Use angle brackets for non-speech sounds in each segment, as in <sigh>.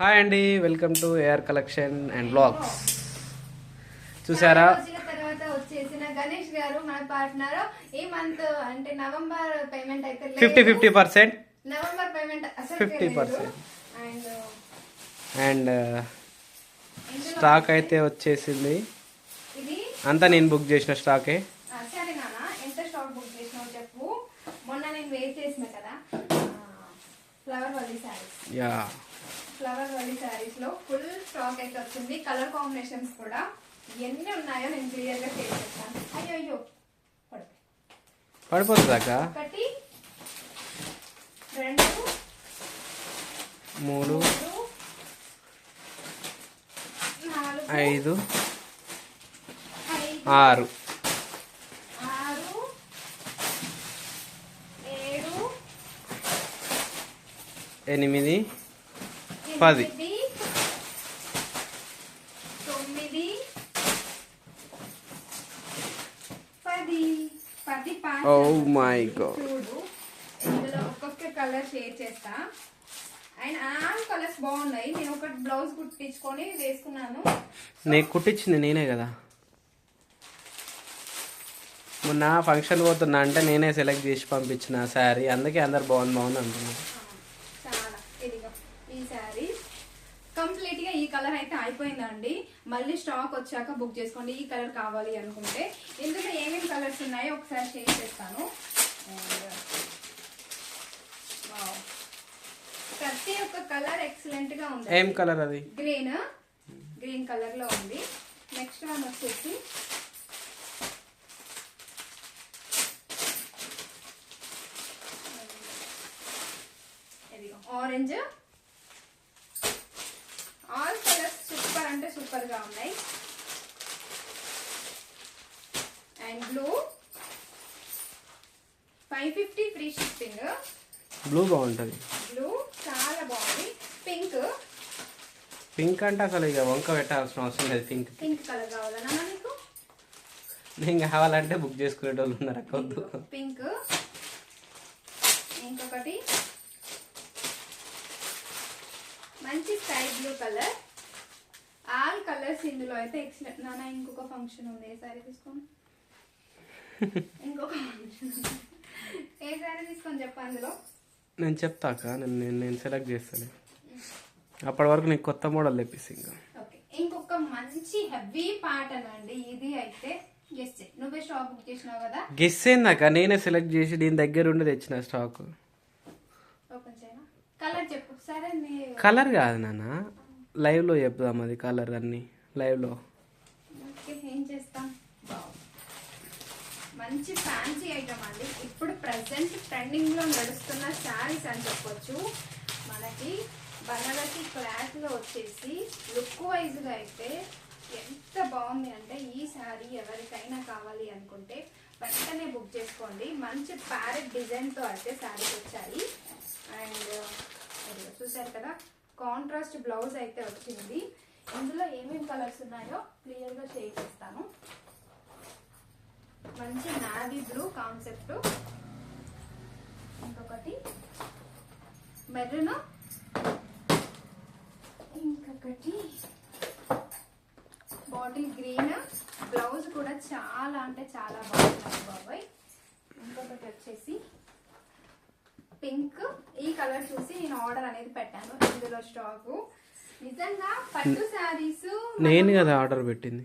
Hi అండి welcome to AR collection and blogs చూసారా? తర్వాత వచ్చేసిన గణేష్ గారు మన పార్ట్నర్ ఈ మంత్ అంటే నవంబర్ పేమెంట్ అయితే లేదు. Fifty fifty percent? November payment అసలు 50%. అండ్ అండ్ స్టాక్ అయితే వచ్చేసింది. ఇది? అంతా నేను బుక్ చేసిన స్టాకే ఆ, సరే నాన్న ఎంత స్టాక్ బుక్ చేసినావు చెప్పు. మొన్న నేను వెయిట్ చేసిన కదా. Flower Valli sarees yeah flower Valli శారీస్లో ఫుల్ స్టాక్ అయితే వచ్చింది కలర్ కాంబినేషన్స్ కూడా ఎన్ని ఉన్నాయో నేను క్లియర్గా షేర్ చేస్తాను. అయ్యో అయ్యో పడిపోతుంది అక్క. ఒకటి రెండు మూడు ఐదు ఆరు. ఆరు ఏడు ఎనిమిది పది. ఎనిమిది, తొమ్మిది పది పది పాట ఓ మై గాడ్ చూడు. ఇందులో ఒక్కొక్క కలర్ షేర్ చేస్తా. అండ్ ఆల్ కలర్స్ బాగున్నాయి. నేను ఒక బ్లౌజ్ కుట్టించుకొని వేసుకున్నాను. నేను కుట్టించింది నేనే కదా. మొన్న ఫంక్షన్ పోతున్నా అంటే నేనే సెలెక్ట్ చేసి పంపించిన శారీ. అందుకే అందరు బాగుంది బాగుంది అంటున్నారు చాలా ఇదిగో ఈ శారీ కంప్లీట్గా ఈ కలర్ అయితే అయిపోయిందండి. మళ్ళీ స్టాక్ వచ్చాక బుక్ చేసుకోండి. ఈ కలర్ కావాలి అనుకుంటే. ఇందులో ఏమేమి కలర్స్ ఉన్నాయో ఒకసారి షేర్ చేస్తాను. ప్రతి ఒక్క కలర్ ఎక్సలెంట్గా ఉంది. ఏం కలర్ అది? గ్రీన్. గ్రీన్ కలర్లో ఉంది. నెక్స్ట్ వన్ వచ్చేసి ఆరెంజ్ ఆల్ కలర్స్ సూపర్ అంటే సూపర్గా ఉన్నాయి. And blue five fifty free shipping blue బాగుంటుంది. బ్లూ చాలా బాగుంది. పింక్ పింక్ అంటే అసలు ఇక వంక పెట్టాల్సిన అవసరం లేదు పింక్ పింక్ కలర్ కావాలన్నా నీకు? నేను కావాలంటే బుక్ చేసుకునేటోళ్ళు ఉన్నారు? అక్క వద్దు. పింక్ ఇంకొకటి. మంచి sky blue colour all colours ఇందులో అయితే ఎక్సలెంట్. నాన్న ఇంకొక ఫంక్షన్ ఉంది. ఏ సారీ తీసుకోండి <laughs> ఇంకొక ఫంక్షన్ ఏ సారీ తీసుకొని చెప్పు అందులో? నేను చెప్తా అక్క. నేను నేను నేను సెలెక్ట్ చేస్తాను అప్పటి వరకు నీకు కొత్త మోడల్ తెప్పిస్తా ఇంకా. ఓకే. ఇంకొక మంచి హెవీ ప్యాటర్న్ అండి. ఇది అయితే ఎస్ నువ్వే షాప్ బుక్ చేసినావు కదా? గెస్ అయిందాక నేనే సెలెక్ట్ చేసి దీని దగ్గర ఉండి తెచ్చిన స్టాక్ కలర్ చెప్పు. సరే నీ కలర్ కాదు నాన్న. లైవ్లో చెప్దాం అది కలర్ అన్ని. లైవ్లో ఓకే ఏం చేస్తాం? మంచి ఫ్యాన్సీ ఐటమ్ అండి. ఇప్పుడు ప్రజెంట్ ట్రెండింగ్లో నడుస్తున్న శారీస్ అని చెప్పొచ్చు. మనకి బనారసి క్లాత్లో వచ్చేసి లుక్ వైజ్గా అయితే ఎంత బాగుంది అంటే ఈ శారీ ఎవరికైనా కావాలి అనుకుంటే వెంటనే బుక్ చేసుకోండి. మంచి ప్యారెట్ డిజైన్తో అయితే శారీస్ వచ్చాయి. Uh, అండ్ చూసారు కదా? కాంట్రాస్ట్ బ్లౌజ్ అయితే వచ్చింది. ఇందులో ఏమేమి కలర్స్ ఉన్నాయో క్లియర్గా షేర్ చేస్తాను. మంచి నావీ బ్లూ కాన్సెప్ట్. ఇంకొకటి మెరూన్. ఇంకొకటి బాటిల్ గ్రీన్. బ్లౌజ్ కూడా చాలా అంటే చాలా బాగుంది బాబాయ్. ఇంకొకటి వచ్చేసి పింక్. ఈ కలర్ చూసి నేను ఆర్డర్ అనేది పెట్టాను ఇందులో స్టాక్. నిజంగా పట్టు శారీస్ నేను కదా ఆర్డర్ పెట్టింది.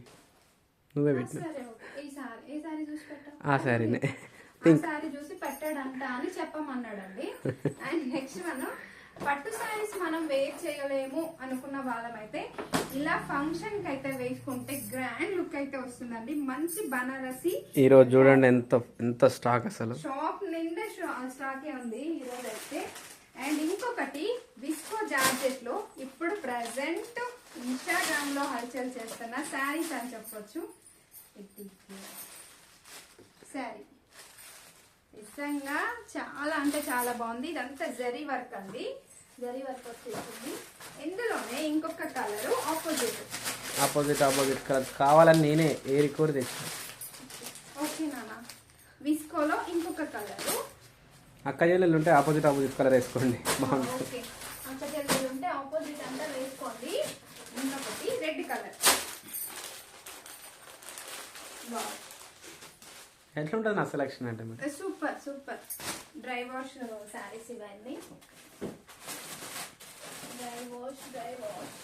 నువ్వే పెట్టిన. సరే ఓకే. ఈ సారీ ఏ సారీ చూసి పెట్టావు ఆ శారీనే సారీ చూసి పెట్టాడంట అని చెప్పమన్నాడండి. అండ్ నెక్స్ట్ మనం పట్టు సారీస్ మనం వేర్ చేయలేము అనుకున్న వాళ్ళమైతే ఇలా ఫంక్షన్కి అయితే వేసుకుంటే గ్రాండ్ లుక్ అయితే వస్తుందండి. మంచి బనారసి. ఈరోజు చూడండి ఎంత ఎంత స్టాక్ అసలు. షాప్ నిండా స్టాకే ఉంది ఈరోజు అయితే అండ్ ఇంకొకటి విస్కో జార్జెట్లో ఇప్పుడు ప్రజెంట్ ఇన్స్టాగ్రామ్లో హల్చల్ చేస్తున్న శారీస్ అని చెప్పొచ్చు. శారీ. నిజంగా చాలా అంటే చాలా బాగుంది. ఇదంతా జరీ వర్క్ అండి. ఇంకొక ఆపోజిట్ ఆపోజిట్ ఆపోజిట్ కలర్ కావాలని నేనే ఏ రికోర్ తెచ్చా ఓకే విస్కోలో ఇంకొక కలర్ అక్క చెల్లెలు ఉంటే ఆపోజిట్ ఆపోజిట్ కలర్ వేసుకోండి. ఓకే ఉంటే ఆపోజిట్ అంతా వేసుకోండి. రెడ్ కలర్ ఎట్లా ఉంటుంది నా సెలక్షన్ అంటే super super dry wash sarees ఇవన్నీ. Wash dry wash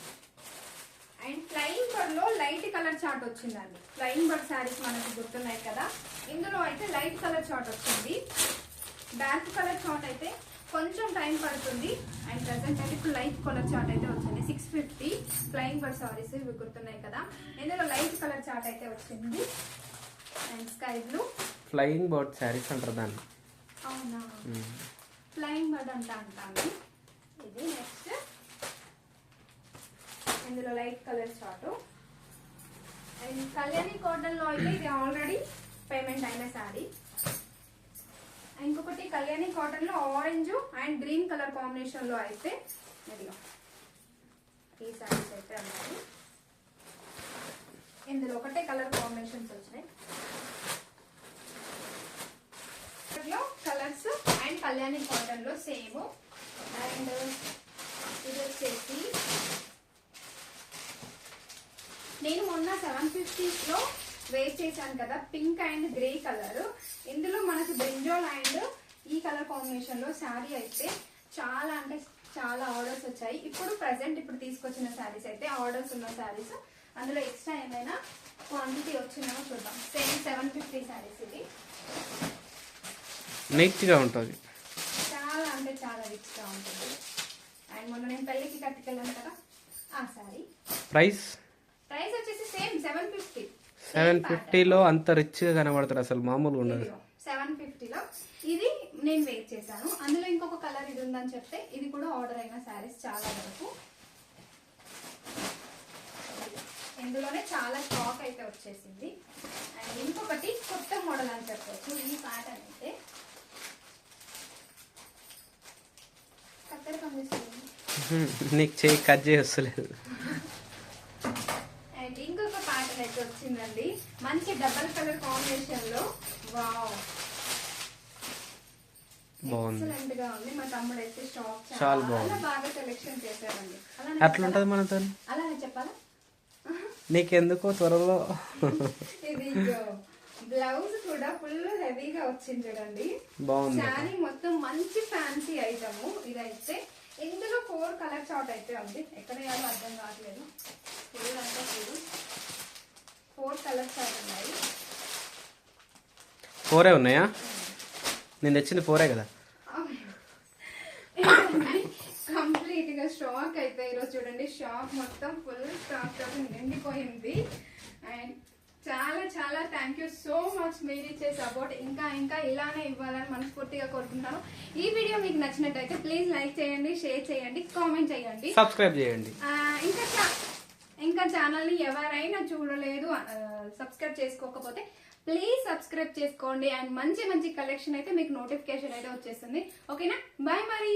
and flying బర్డ్లో light colour chart వచ్చిందండి. ఫ్లయింగ్ బర్డ్ శారీస్ మనకు గుర్తున్నాయి కదా. ఇందులో అయితే లైట్ కలర్ చార్ట్ వచ్చింది. డార్క్ కలర్ చార్ట్ అయితే కొంచెం టైం పడుతుంది. అండ్ ప్రజెంట్ అయితే ఇప్పుడు లైట్ కలర్ చార్ట్ అయితే వచ్చింది. Six fifty flying bird sarees ఇవి గుర్తున్నాయి కదా. ఇందులో లైట్ కలర్ చార్ట్ అయితే వచ్చింది. And sky blue flying bird sarees అంటారు దాన్ని. అవునా. ఫ్లయింగ్ బర్డ్ అంట అంటాను. ఇది నెక్స్ట్ ఇందులో light colour chart and Kalyani కాటన్లో అయితే ఇది ఆల్రెడీ పేమెంట్ అయిన శారీ. ఇంకొకటి కళ్యాణి కాటన్లో ఆరెంజ్ అండ్ గ్రీన్ కలర్ కాంబినేషన్లో అయితే ఇదిగో ఈ శారీస్ అయితే ఉన్నాయి. ఇందులో ఒకటే కలర్ కాంబినేషన్స్ వచ్చినాయి. కలర్స్ అండ్ కళ్యాణి కాటన్లో సేమ్. అండ్ ఇది వచ్చేసి నేను మొన్న సెవెన్ ఫిఫ్టీస్లో వేర్ చేశాను కదా పింక్ అండ్ గ్రే కలర్. ఇందులో మనకు బ్రింజోల్ అండ్ ఈ కలర్ కాంబినేషన్లో శారీ అయితే చాలా అంటే చాలా ఆర్డర్స్ వచ్చాయి. ఇప్పుడు ప్రజెంట్ ఇప్పుడు తీసుకొచ్చిన శారీస్ అయితే ఆర్డర్స్ ఉన్న శారీస్. అందులో ఎక్స్ట్రా ఏమైనా క్వాంటిటీ వచ్చిందో చూద్దాం. సేమ్ సెవెన్ ఫిఫ్టీ శారీస్ ఇది. నీట్గా ఉంటుంది. చాలా అంటే చాలా రిచ్గా ఉంటుంది. అండ్ మొన్న నేను పెళ్ళికి కట్టుకెళ్ళాను కదా ఆ saree price seven fifty. Seven ఫిఫ్టీలో అంత రిచ్గా కనబడుతుంది అసలు మామూలుగా ఉండదు. సెవెన్ ఫిఫ్టీలో. ఇది నేను వెయిట్ చేశాను. అందులో ఇంకొక కలర్ ఇది ఉందని చెప్తే ఇది కూడా ఆర్డర్ అయిన శారీస్ చాలా వరకు. ఇందులోనే చాలా స్టాక్ అయితే వచ్చేసింది. అండ్ ఇంకొకటి కొత్త మోడల్ అని చెప్పొచ్చు. ఈ ప్యాటర్న్ అయితే. <laughs> నీకు చేయి కట్ చేస్తలేదు ఇంకొక ప్యాటర్న్ అయితే వచ్చిందండి మంచి డబల్ కలర్ కాంబినేషన్లో వావ్. ఎక్సలెంట్గా ఉంది. మా తమ్ముడు అయితే చాలా బాగుంది. బాగా సెలెక్షన్ చేశారండి. అలానే అట్లుంటుంది మనతో అలానే చెప్పాలా? నీకెందుకో త్వరలో. ఇది బ్లౌజ్ కూడా ఫుల్ హెవీగా వచ్చింది చూడండి. బాగుంది. శారీ మొత్తం మంచి ఫ్యాన్సీ ఐటమ్ ఇదైతే ఇందులో ఫోర్ కలర్ చార్ట్ అయితే ఉంది. ఎక్కడ అర్థం కావట్లేదు. ఫుల్ అంటే ఫుల్ ఫోర్ కలర్ చార్ట్ ఉన్నాయి. ఫోరే ఉన్నాయా? నేను తెచ్చింది ఫోరే కదా. కంప్లీట్గా స్టాక్ అయితే ఈరోజు చూడండి షాప్ మొత్తం ఫుల్ స్టాక్తో నిండిపోయింది. అండ్ చాలా చాలా థ్యాంక్ యూ సో మచ్ మీరు ఇచ్చే సపోర్ట్ ఇంకా ఇంకా ఇలానే ఇవ్వాలని మనస్ఫూర్తిగా కోరుకుంటున్నాను ఈ వీడియో మీకు నచ్చినట్టయితే ప్లీజ్ లైక్ చేయండి షేర్ చేయండి కామెంట్ చేయండి. సబ్స్క్రైబ్ చేయండి. ఇంకా ఇంకా ఛానల్ని ఎవరైనా చూడలేదు సబ్స్క్రైబ్ చేసుకోకపోతే ప్లీజ్ సబ్స్క్రైబ్ చేసుకోండి. అండ్ మంచి మంచి కలెక్షన్ అయితే మీకు నోటిఫికేషన్ అయితే వచ్చేస్తుంది. ఓకేనా బాయ్ మరి.